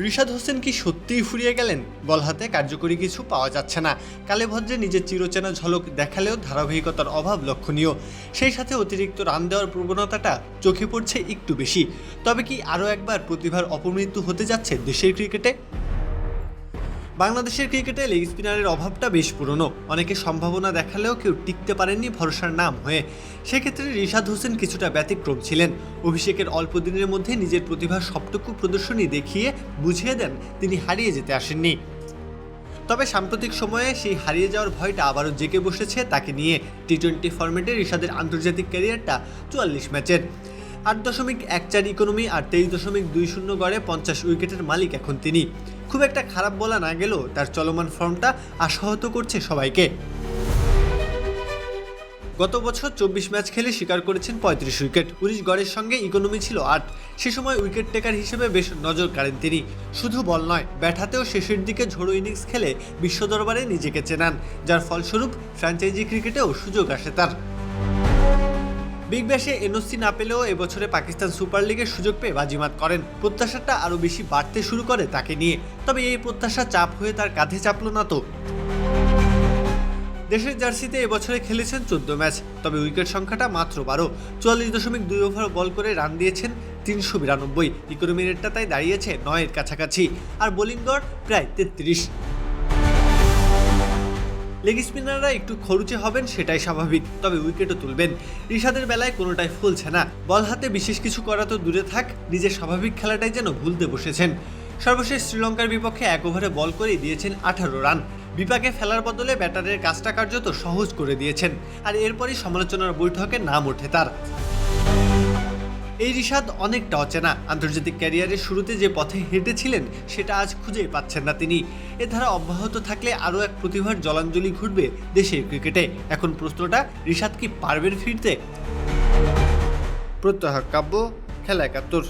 রিশাদ হোসেন কি সত্যিই ফুরিয়ে গেলেন? বল হাতে কার্যকরী কিছু পাওয়া যাচ্ছে না। কালে ভদ্রে নিজের চিরচেনা ঝলক দেখালেও ধারাবাহিকতার অভাব লক্ষণীয়। সেই সাথে অতিরিক্ত রান দেওয়ার প্রবণতাটা চোখে পড়ছে একটু বেশি। তবে কি আরও একবার প্রতিভার অপমৃত্যু হতে যাচ্ছে দেশের ক্রিকেটে? বাংলাদেশের ক্রিকেটে লেগ স্পিনারের অভাবটা বেশ পুরনো। অনেকে সম্ভাবনা দেখালেও কেউ টিকতে পারেননি ভরসার নাম হয়ে। সেক্ষেত্রে রিশাদ হোসেন কিছুটা ব্যতিক্রম ছিলেন। অভিষেকের অল্প দিনের মধ্যে নিজের প্রতিভার সবটুকু প্রদর্শনী দেখিয়ে বুঝিয়ে দেন তিনি হারিয়ে যেতে আসেননি। তবে সাম্প্রতিক সময়ে সেই হারিয়ে যাওয়ার ভয়টা আবারও জেগে বসেছে তাকে নিয়ে। টি টোয়েন্টি ফরম্যাটে রিশাদের আন্তর্জাতিক ক্যারিয়ারটা চুয়াল্লিশ ম্যাচের। আট দশমিক এক চার ইকোনমি আর তেইশ দশমিক দুই শূন্য গড়ে পঞ্চাশ উইকেটের মালিক এখন তিনি। খুব একটা খারাপ বলা না গেলেও তার চলমান ফর্মটা আশাহত করছে সবাইকে। গত বছর চব্বিশ ম্যাচ খেলে স্বীকার করেছেন পঁয়ত্রিশ উইকেট। উনিশ গড়ের সঙ্গে ইকোনমি ছিল আট। সে সময় উইকেট টেকার হিসেবে বেশ নজর কাড়েন তিনি। শুধু বল নয় ব্যাটাতেও শেষের দিকে ঝোড়ো ইনিংস খেলে বিশ্ব দরবারে নিজেকে চেনান, যার ফলস্বরূপ ফ্র্যাঞ্চাইজি ক্রিকেটেও সুযোগ আসে তার। বিগ ব্যাশে এনওসি না পেলেও এবছরে পাকিস্তান সুপার লিগের সুযোগ পেয়ে বাজিমাত করেন। প্রত্যাশাটা আরও বেশি বাড়তে শুরু করে তাকে নিয়ে। তবে এই প্রত্যাশা চাপ হয়ে তার কাঁধে চাপলো না তো। দেশের জার্সিতে এবছরে খেলেছেন চোদ্দ ম্যাচ, তবে উইকেট সংখ্যাটা মাত্র বারো। চুয়াল্লিশ দশমিক দুই ওভার বল করে রান দিয়েছেন তিনশো বিরানব্বই। ইকোনমি রেটটা তাই দাঁড়িয়েছে নয়ের কাছাকাছি, আর বোলিং গড় প্রায় তেত্রিশ। লেগ স্পিনাররা একটু খরুচে হবেন, সেটাই স্বাভাবিক। তবে উইকেটও তুলবেন। রিশাদের বেলায় কোনোটাই ফুলছে না। বল হাতে বিশেষ কিছু করা তো দূরে থাক, নিজের স্বাভাবিক খেলাটাই যেন ভুলতে বসেছেন। সর্বশেষ শ্রীলঙ্কার বিপক্ষে এক ওভারে বল করেই দিয়েছেন আঠারো রান। বিপাকে ফেলার বদলে ব্যাটারের কাজটা কার্যত সহজ করে দিয়েছেন। আর এরপরই সমালোচনার বৈঠকে নাম ওঠে তার। এই রিশাদ অনেকটা অচেনা। আন্তর্জাতিক ক্যারিয়ারের শুরুতে যে পথে হেঁটেছিলেন, সেটা আজ খুঁজে পাচ্ছেন না তিনি। এ ধারা অব্যাহত থাকলে আরও এক প্রতিভার জলাঞ্জলি ঘটবে দেশে ক্রিকেটে। এখন প্রশ্নটা, রিশাদ কি পারবেন ফিরতে? প্রত্যহ কাব্য, খেলা একাত্তর।